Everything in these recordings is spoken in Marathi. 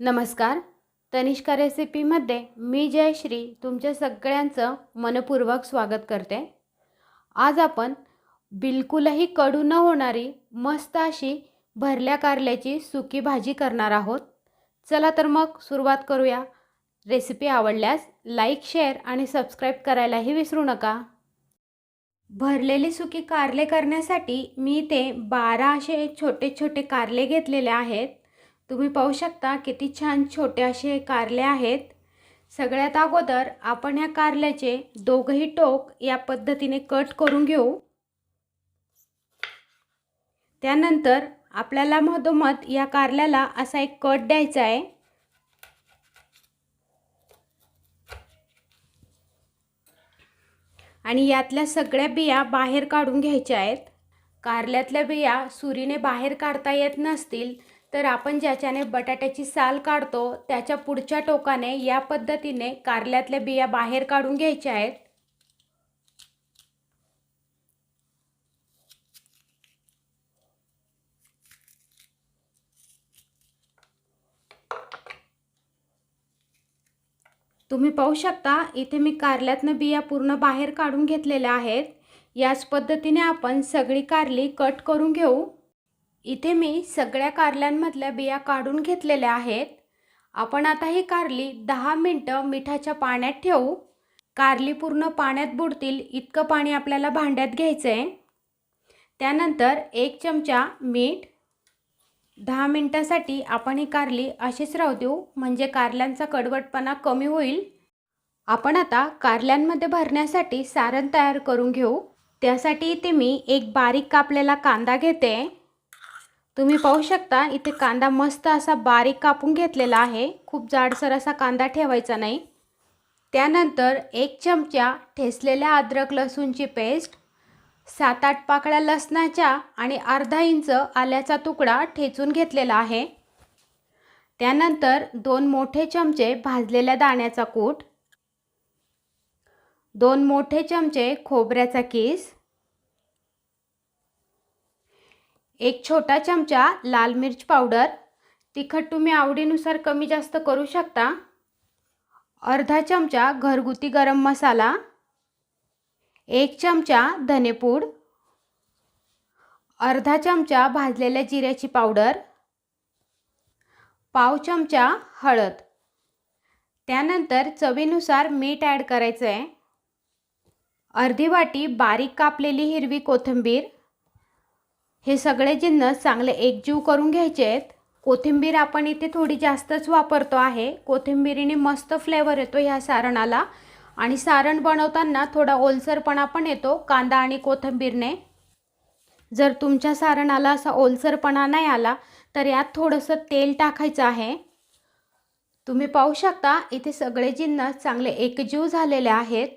नमस्कार. तनिष्का रेसिपीमध्ये मी जयश्री तुमच्या सगळ्यांचं मनपूर्वक स्वागत करते. आज आपण बिलकुलही कडू न होणारी मस्त अशी भरल्या कारल्याची सुकी भाजी करणार आहोत. चला तर मग सुरुवात करूया. रेसिपी आवडल्यास लाईक शेअर आणि सबस्क्राईब करायलाही विसरू नका. भरलेली सुकी कारले करण्यासाठी मी ते बारा असे छोटे छोटे कारले घेतलेले आहेत. तुम्ही पाहू शकता किती छान छोटे असे कारले आहेत. सगळ्यात अगोदर आपण ह्या कारल्याचे दोघंही टोक या पद्धतीने कट करून घेऊ. त्यानंतर आपल्याला मधोमध या कारल्याला असा एक कट द्यायचा आहे. आणि यातल्या सगळ्या बिया बाहेर काढून घ्यायच्या आहेत. कारल्यातल्या बिया सुरीने बाहेर काढता येत नसतील तर आपण ज्याच्याने बटाट्याची साल काढतो त्याच्या पुढच्या टोकाने या पद्धतीने कारल्यातल्या बिया बाहेर काढून घ्यायच्या आहेत. तुम्ही पाहू शकता इथे मी कारल्यातनं बिया पूर्ण बाहेर काढून घेतलेल्या आहेत. याच पद्धतीने आपण सगळी कारली कट करून घेऊ. इथे मी सगळ्या कारल्यांमधल्या बिया काढून घेतलेल्या आहेत. आपण आता ही कारली दहा मिनटं मिठाच्या पाण्यात ठेवू. कारली पूर्ण पाण्यात बुडतील इतकं पाणी आपल्याला भांड्यात घ्यायचं आहे त्यानंतर एक चमचा मीठ. दहा मिनटासाठी आपण ही कारली अशीच राहू देऊ म्हणजे कारल्यांचा कडवटपणा कमी होईल. आपण आता कारल्यांमध्ये भरण्यासाठी सारण तयार करून घेऊ. त्यासाठी इथे मी एक बारीक कापलेला कांदा घेते. तुम्ही पाहू शकता इथे कांदा मस्त असा बारीक कापून घेतलेला आहे. खूप जाडसर असा कांदा ठेवायचा नाही. त्यानंतर एक चमचा ठेसलेल्या अद्रक लसूणची पेस्ट सात आठ पाकळ्या लसणाच्या आणि अर्धा इंच आल्याचा तुकडा ठेचून घेतलेला आहे. त्यानंतर दोन मोठे चमचे भाजलेल्या दाण्याचा कूट दोन मोठे चमचे खोबऱ्याचा किस एक छोटा चमचा लाल मिर्च पावडर. तिखट तुम्ही आवडीनुसार कमी जास्त करू शकता. अर्धा चमचा घरगुती गरम मसाला. एक चमचा धनेपूड अर्धा चमचा भाजलेल्या जिऱ्याची पावडर. पाव चमचा हळद. त्यानंतर चवीनुसार मीठ ॲड करायचं आहे अर्धी वाटी बारीक कापलेली हिरवी कोथिंबीर. हे सगळे जिन्नस चांगले एकजीव करून घ्यायचे आहेत कोथिंबीर आपण इथे थोडी जास्तच वापरतो आहे. कोथिंबीरीने मस्त फ्लेवर येतो ह्या सारणाला. आणि सारण बनवताना थोडा ओलसरपणा पण येतो कांदा आणि कोथिंबीरने. जर तुमच्या सारणाला असा ओलसरपणा नाही आला तर यात थोडंसं तेल टाकायचं आहे. तुम्ही पाहू शकता इथे सगळे जिन्नस चांगले एकजीव झालेले आहेत.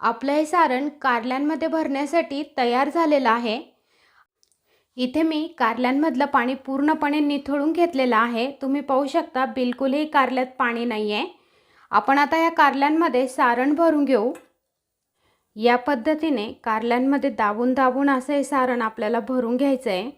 आपलं हे सारण कारल्यांमध्ये भरण्यासाठी तयार झालेलं आहे. इथे मी कारल्यांमधलं पाणी पूर्णपणे निथळून घेतलेलं आहे. तुम्ही पाहू शकता बिलकुलही कारल्यात पाणी नाही आहे आपण आता या कारल्यांमध्ये सारण भरून घेऊ. या पद्धतीने कारल्यांमध्ये दाबून दाबून असं हे सारण आपल्याला भरून घ्यायचं आहे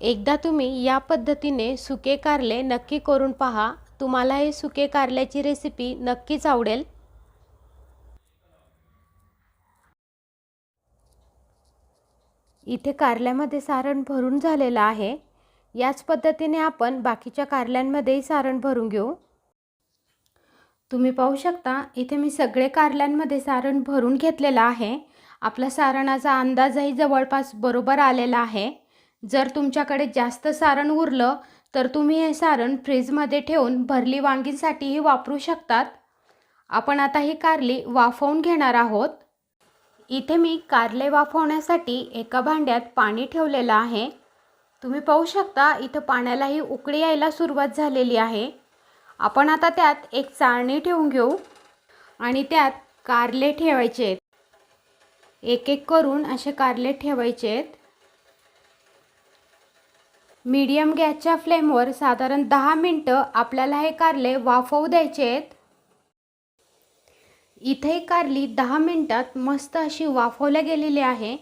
एकदा तुम्ही या पद्धतीने सुके कारले नक्की करून पहा. तुम्हाला हे सुके कारल्याची रेसिपी नक्कीच आवडेल. इथे कारल्यामध्ये सारण भरून झालेलं आहे. याच पद्धतीने आपण बाकीच्या कारल्यांमध्येही सारण भरून घेऊ. तुम्ही पाहू शकता इथे मी सगळे कारल्यांमध्ये सारण भरून घेतलेलं आहे. आपला सारणाचा अंदाजही जवळपास बरोबर आलेला आहे. जर तुमच्याकडे जास्त सारण उरलं तर तुम्ही हे सारण फ्रीजमध्ये ठेवून भरली वांगींसाठीही वापरू शकतात. आपण आता ही कारली वाफवून घेणार आहोत. इथे मी कारले वाफवण्यासाठी एका भांड्यात पाणी ठेवलेलं आहे. तुम्ही पाहू शकता इथं पाण्यालाही उकळी यायला सुरुवात झालेली आहे. आपण आता त्यात एक चाळणी ठेवून घेऊ. आणि त्यात कारले ठेवायचे आहेत. एक एक करून असे कारले ठेवायचे आहेत. मीडियम गॅसच्या फ्लेमवर साधारण दहा मिनटं आपल्याला हे कारले वाफवू द्यायचे आहेत. इथे कारली दहा मिनटात मस्त अशी वाफवल्या गेलेली आहे.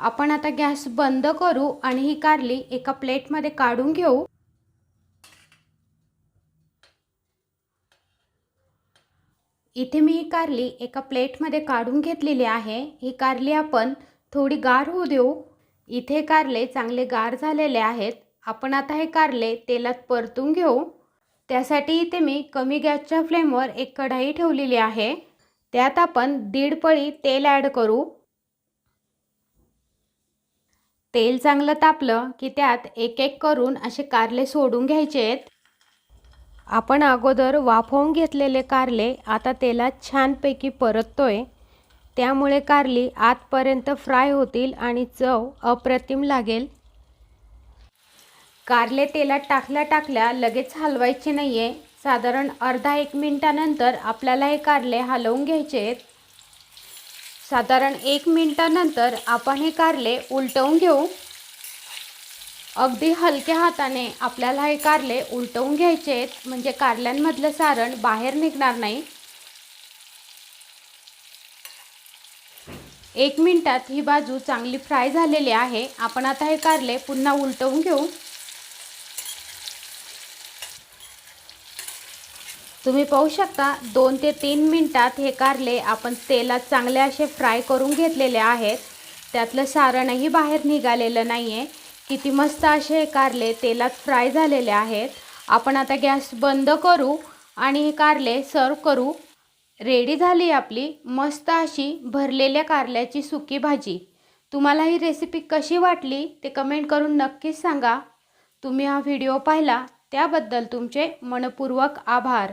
आपण आता गॅस बंद करू आणि ही कारली एका प्लेटमध्ये काढून घेऊ. इथे मी ही कारली एका प्लेटमध्ये काढून घेतलेली आहे. ही कारली आपण थोडी गार होऊ देऊ. इथे कारले चांगले गार झालेले आहेत. आपण आता हे कारले तेलात परतून घेऊ. त्यासाठी इथे मी कमी गॅसच्या फ्लेमवर एक कढाई ठेवलेली आहे. त्यात आपण दीड पळी तेल ॲड करू. तेल चांगलं तापलं की त्यात एक एक करून असे कारले सोडून घ्यायचे आहेत. आपण अगोदर वाफवून घेतलेले कारले आता तेलात छानपैकी परततोय. त्यामुळे कारली आतपर्यंत फ्राय होतील आणि चव अप्रतिम लागेल. कारले तेलात टाकल्या टाकल्या लगेच हलवायचे नाही आहे साधारण अर्धा एक मिनटानंतर आपल्याला हे कारले हलवून घ्यायचे आहेत. साधारण एक मिनटानंतर आपण हे कारले उलटवून घेऊ. अगदी हलक्या हाताने आपल्याला हे कारले उलटवून घ्यायचे आहेत. म्हणजे कारल्यांमधलं सारण बाहेर निघणार नाही. एक मिनटात ही बाजू चांगली फ्राय झालेली आहे. आपण आता हे कारले पुन्हा उलटवून घेऊ. तुम्ही पाहू शकता दोन ते तीन मिनटात हे कारले आपण तेलात चांगले असे फ्राय करून घेतलेले आहेत. त्यातलं सारणही बाहेर निघालेलं नाही आहे किती मस्त असे हे कारले तेलात फ्राय झालेले आहेत. आपण आता गॅस बंद करू आणि हे कारले सर्व करू. रेडी झाली आपली मस्त अशी भरलेल्या कारल्याची सुकी भाजी. तुम्हाला ही रेसिपी कशी वाटली ते कमेंट करून नक्कीच सांगा. तुम्ही हा व्हिडिओ पाहिला त्याबद्दल तुमचे मनपूर्वक आभार.